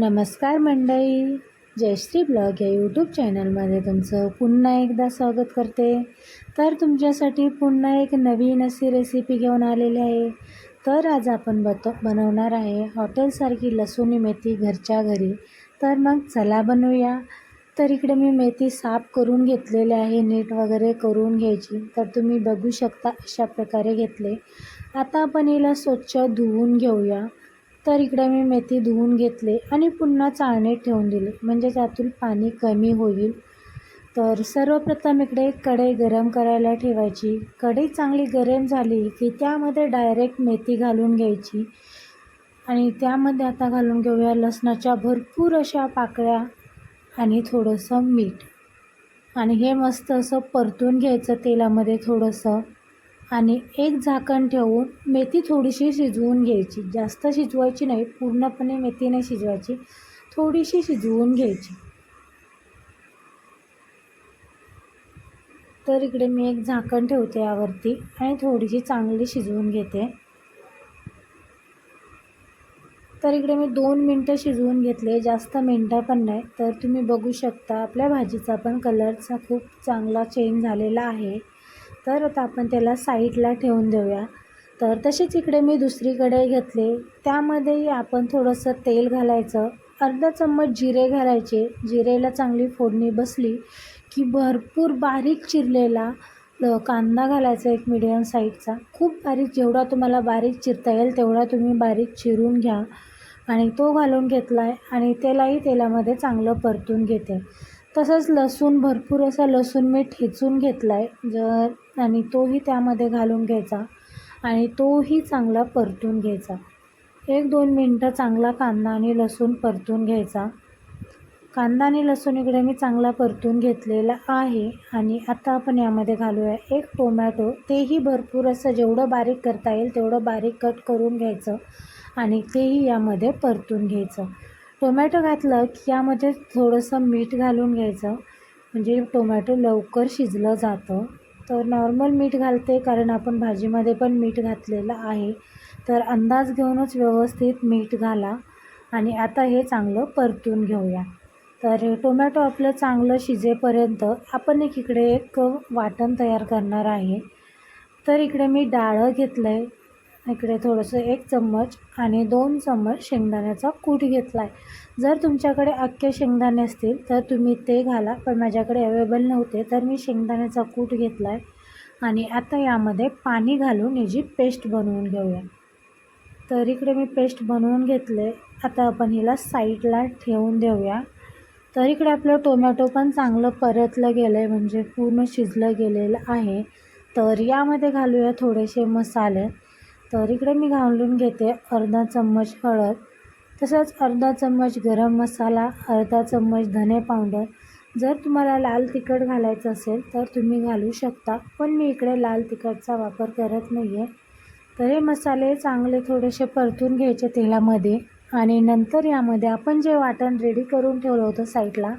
नमस्कार मंडळी. जयश्री ब्लॉग या यूट्यूब चॅनलमध्ये तुमचं पुन्हा एकदा स्वागत करते. तर तुमच्यासाठी पुन्हा एक नवीन अशी रेसिपी घेऊन आलेली आहे. तर आज आपण बत बनवणार आहे हॉटेलसारखी लसूणी मेथी घरच्या घरी. तर मग चला बनवूया. तर इकडे मी मेथी साफ करून घेतलेली आहे नीट वगैरे करून घ्यायची. तर तुम्ही बघू शकता अशा प्रकारे घेतले. आता आपण हिला स्वच्छ धुवून घेऊया. तर इकडे मी मेथी धुवून घेतले आणि पुन्हा चाळणीत ठेवून दिले. म्हणजे त्यातून पाणी कमी होईल. तर सर्वप्रथम इकडे कढई गरम करायला ठेवायची. कढई चांगली गरम झाली की त्यामध्ये डायरेक्ट मेथी घालून घ्यायची. आणि त्यामध्ये आता घालून घेऊया लसणाच्या भरपूर अशा पाकळ्या आणि थोडंसं मीठ. आणि हे मस्त असं परतून घ्यायचं तेलामध्ये थोडंसं. आणि एक झाकण ठेवून मेथी थोडीशी शिजवून घ्यायची. जास्त शिजवायची नाही पूर्णपणे मेथी नाही शिजवायची थोडीशी शिजवून घ्यायची. तर इकडे मी एक झाकण ठेवते यावरती आणि थोडीशी चांगली शिजवून घेते. तर इकडे मी दोन मिनटं शिजवून घेतले जास्त मिनटं पण नाही. तर तुम्ही बघू शकता आपल्या भाजीचा पण कलरचा खूप चांगला चेंज झालेला आहे. तर आता आपण त्याला साईडला ठेवून देऊया. तर तसेच इकडे मी दुसरीकडे घेतले. त्यामध्येही आपण थोडंसं तेल घालायचं. अर्धा चम्मच जिरे घालायचे. जिरेला चांगली फोडणी बसली की भरपूर बारीक चिरलेला कांदा घालायचा एक मिडियम साईजचा खूप बारीक जेवढा तुम्हाला बारीक चिरता येईल तेवढा तुम्ही बारीक चिरून घ्या. आणि तो घालून घेतला आहे आणि त्यालाही तेलामध्ये चांगलं परतून घेते. तसंच लसूण भरपूर असा लसूण मी ठेचून घेतला आहे जर आणि तोही त्यामध्ये घालून घ्यायचा. आणि तोही चांगला परतून घ्यायचा. एक दोन मिनटं चांगला कांदा आणि लसूण परतून घ्यायचा. कांदा आणि लसूण इकडे मी चांगला परतून घेतलेला आहे. आणि आता आपण यामध्ये घालूया एक टोमॅटो. तेही भरपूर असं जेवढं बारीक करता येईल तेवढं बारीक कट करून घ्यायचं. आणि तेही यामध्ये परतून घ्यायचं. टोमॅटो घातलं की यामध्ये थोडंसं मीठ घालून घ्यायचं. म्हणजे टोमॅटो लवकर शिजलं जातं. तर नॉर्मल मीठ घालते कारण आपण भाजीमध्ये पण मीठ घातलेलं आहे. तर अंदाज घेऊनच व्यवस्थित मीठ घाला आणि आता हे चांगलं परतून घेऊया. तर टोमॅटो आपलं चांगलं शिजेपर्यंत आपण एक इकडे एक वाटण तयार करणार आहे. तर इकडे मी डाळं घेतलं आहे इकडे थोडंसं एक चम्मच आणि दोन चम्मच शेंगदाण्याचा कूट घेतला आहे जर तुमच्याकडे अख्खे शेंगदाणे असतील तर तुम्ही ते घाला पण माझ्याकडे अवेलेबल नव्हते तर मी शेंगदाण्याचा कूट घेतला आहे आणि आता यामध्ये पाणी घालून याची पेस्ट बनवून घेऊया. तर इकडे मी पेस्ट बनवून घेतले. आता आपण हिला साईडला ठेवून देऊया. तर इकडे आपलं टोमॅटो पण चांगलं परतलं गेलं आहे म्हणजे पूर्ण शिजलं गेलेलं आहे. तर यामध्ये घालूया थोडेसे मसाले. तर इकडे मी घालून घेते अर्धा चम्मच हळद तसंच अर्धा चम्मच गरम मसाला अर्धा चम्मच धने पावडर. जर तुम्हाला लाल तिखट घालायचं असेल तर तुम्ही घालू शकता पण मी इकडे लाल तिखटचा वापर करत नाही आहे तर हे मसाले चांगले थोडेसे परतून घ्यायचे तेलामध्ये आणि नंतर यामध्ये आपण जे वाटण रेडी करून ठेवलं होतं साईडला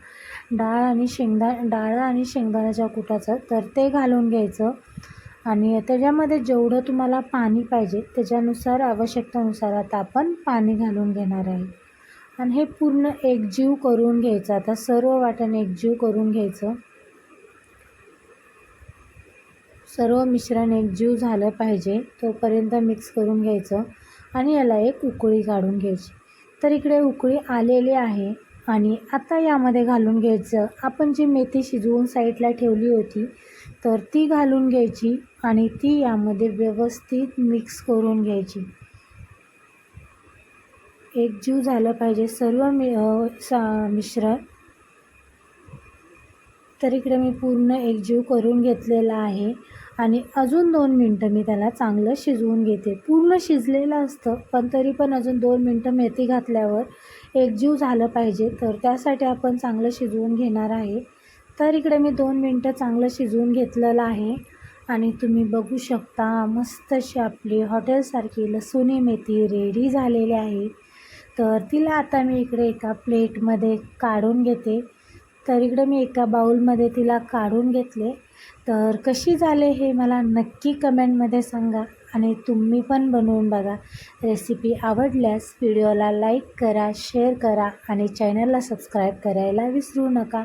डाळ आणि शेंगदा डाळ आणि शेंगदाण्याच्या कुटाचं तर ते घालून घ्यायचं. आणि त्याच्यामध्ये जेवढं तुम्हाला पाणी पाहिजे त्याच्यानुसार आवश्यकतेनुसार आता आपण पाणी घालून घेणार आहे. आणि हे पूर्ण एकजीव करून घ्यायचं आता सर्व वाटण एकजीव करून घ्यायचं. सर्व मिश्रण एकजीव झालं पाहिजे तोपर्यंत मिक्स करून घ्यायचं आणि याला एक उकळी काढून घ्यायची. तर इकडे उकळी आलेली आहे आणि आता यामध्ये घालून घ्यायचं. आपण जी मेथी शिजवून साईडला ठेवली होती तर ती घालून घ्यायची आणि ती यामध्ये व्यवस्थित मिक्स करून घ्यायची. एक जीव झालं पाहिजे सर्व मि सा मिश्रण. तर इकडे मी पूर्ण एकजीव करून घेतलेला आहे आणि अजून दोन मिनटं मी त्याला चांगलं शिजवून घेते. पूर्ण शिजलेलं असतं पण तरी पण अजून दोन मिनटं मेथी घातल्यावर एकजीव झालं पाहिजे. तर त्यासाठी आपण चांगलं शिजवून घेणार आहे. तर इकडे मी दोन मिनटं चांगलं शिजवून घेतलेलं आहे. आणि तुम्ही बघू शकता मस्त अशी आपली हॉटेलसारखी लसुणी मेथी रेडी झालेली आहे. तर तिला आता मी इकडे एका प्लेटमध्ये काढून घेते. तर इकडे मी एका बाऊलमध्ये तिला काढून घेतले. तर कशी झाले हे मला नक्की कमेंटमध्ये सांगा आणि तुम्ही पण बनवून बघा. रेसिपी आवडल्यास व्हिडिओला लाईक करा शेअर करा आणि चॅनलला सबस्क्राईब करायला विसरू नका.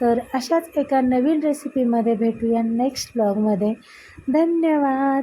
तर अशाच एका नवीन रेसिपीमध्ये भेटूया नेक्स्ट ब्लॉगमध्ये. धन्यवाद!